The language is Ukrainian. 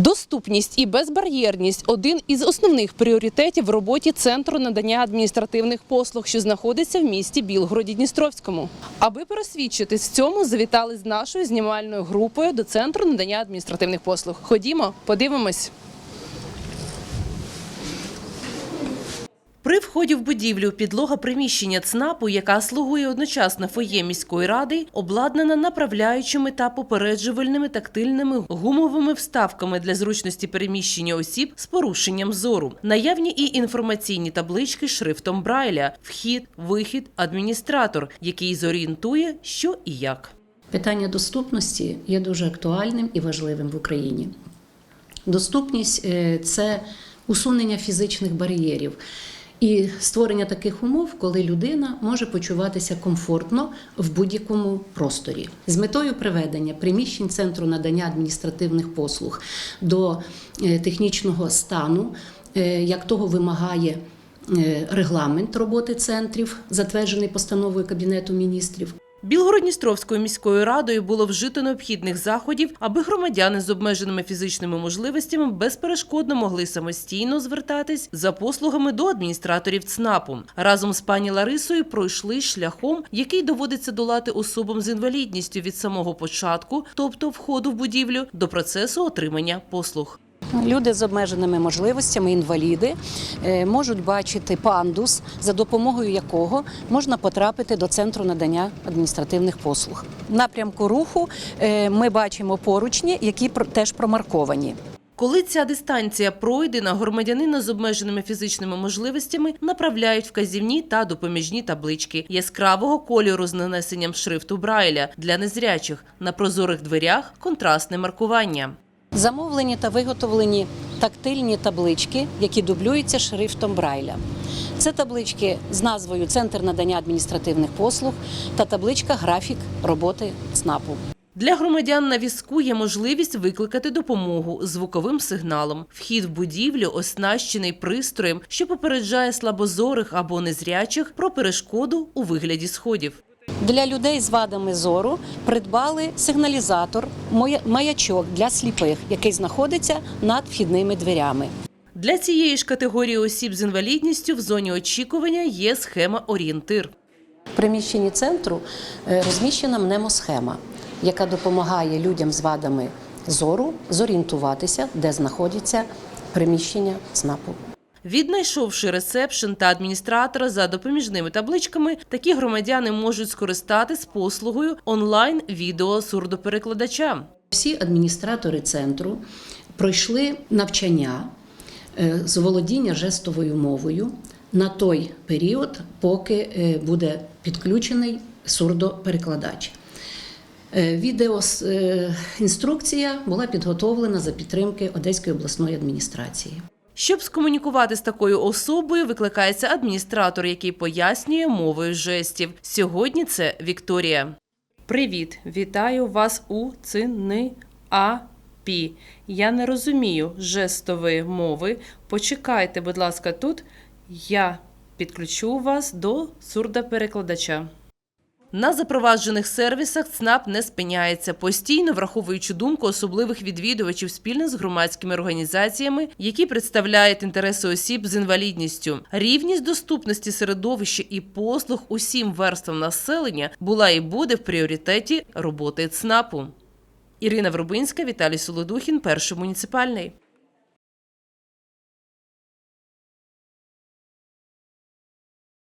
Доступність і безбар'єрність один із основних пріоритетів в роботі центру надання адміністративних послуг, що знаходиться в місті Білгороді Дністровському. Аби пересвідчитись в цьому, завітали з нашою знімальною групою до центру надання адміністративних послуг. Ходімо, подивимось. При вході в будівлю підлога приміщення ЦНАПу, яка слугує одночасно фоє міської ради, обладнана направляючими та попереджувальними тактильними гумовими вставками для зручності переміщення осіб з порушенням зору. Наявні і інформаційні таблички шрифтом Брайля, вхід, вихід, адміністратор, який зорієнтує, що і як. Питання доступності є дуже актуальним і важливим в Україні. Доступність е, це усунення фізичних бар'єрів і створення таких умов, коли людина може почуватися комфортно в будь-якому просторі. З метою приведення приміщень центру надання адміністративних послуг до е, технічного стану, е, як того вимагає е, регламент роботи центрів, затверджений постановою Кабінету міністрів. Білгородністровською міською радою було вжито необхідних заходів, аби громадяни з обмеженими фізичними можливостями безперешкодно могли самостійно звертатись за послугами до адміністраторів ЦНАПу. Разом з пані Ларисою пройшли шляхом, який доводиться долати особам з інвалідністю від самого початку, тобто входу в будівлю, до процесу отримання послуг. Люди з обмеженими можливостями, інваліди, е, можуть бачити пандус, за допомогою якого можна потрапити до центру надання адміністративних послуг. Напрямку руху е, ми бачимо поручні, які теж промарковані. Коли ця дистанція пройдена, громадянина з обмеженими фізичними можливостями направляють вказівні та допоміжні таблички яскравого кольору з нанесенням шрифту Брайля для незрячих на прозорих дверях контрастне маркування. Замовлені та виготовлені тактильні таблички, які дублюються шрифтом Брайля. Це таблички з назвою Центр надання адміністративних послуг та табличка Графік роботи ЦНАПу. Для громадян на візку є можливість викликати допомогу звуковим сигналом. Вхід в будівлю оснащений пристроєм, що попереджає слабозорих або незрячих про перешкоду у вигляді сходів. Для людей з вадами зору придбали сигналізатор маячок для сліпих, який знаходиться над вхідними дверями. Для цієї ж категорії осіб з інвалідністю в зоні очікування є схема орієнтир. В приміщенні центру е, розміщена мнемосхема, яка допомагає людям з вадами зору зорієнтуватися, де знаходяться приміщення ЦНАПу. Віднайшовши ресепшн та адміністратора за допоміжними табличками, такі громадяни можуть скористатись послугою онлайн відео сурдоперекладача. Всі адміністратори центру пройшли навчання е, з володіння жестовою мовою на той період, поки е, буде підключений сурдоперекладач. Е, Відеоінструкція була підготовлена за підтримки Одеської обласної адміністрації. Щоб скомунікувати з такою особою, викликається адміністратор, який пояснює мовою жестів. Сьогодні це Вікторія. Привіт, вітаю вас у ЦНАПі. Я не розумію жестової мови. Почекайте, будь ласка, тут я підключу вас до сурдоперекладача. На запроваджених сервісах ЦНАП не спиняється, постійно враховуючи думку особливих відвідувачів спільно з громадськими організаціями, які представляють інтереси осіб з інвалідністю. Рівність доступності середовища і послуг усім верствам населення була і буде в пріоритеті роботи ЦНАПу. Ірина Врубинська, Віталій Солодухін, перший муніципальний.